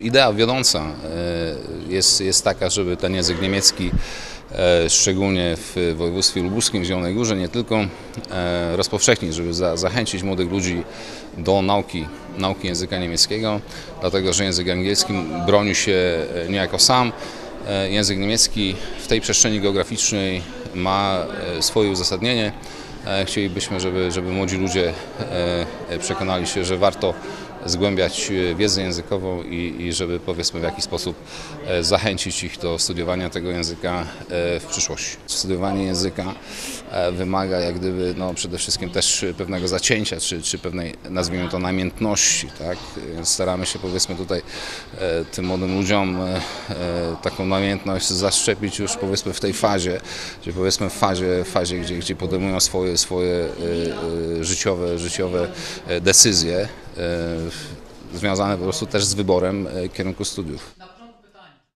Idea wiodąca e, jest, jest taka, żeby ten język niemiecki, e, szczególnie w województwie lubuskim, w Zielonej Górze, nie tylko e, rozpowszechnić, żeby za, zachęcić młodych ludzi do nauki, nauki języka niemieckiego, dlatego że język angielski broni się niejako sam. Język niemiecki w tej przestrzeni geograficznej ma swoje uzasadnienie. Chcielibyśmy, żeby, żeby młodzi ludzie przekonali się, że warto zgłębiać e, wiedzę językową i, i żeby powiedzmy w jakiś sposób e, zachęcić ich do studiowania tego języka e, w przyszłości. Studiowanie języka wymaga jak gdyby no, przede wszystkim też pewnego zacięcia, czy, czy pewnej nazwijmy to namiętności. Tak? Staramy się powiedzmy tutaj tym młodym ludziom taką namiętność zaszczepić już powiedzmy w tej fazie, gdzie powiedzmy w fazie, fazie gdzie, gdzie podejmują swoje, swoje życiowe, życiowe decyzje związane po prostu też z wyborem e, kierunku studiów.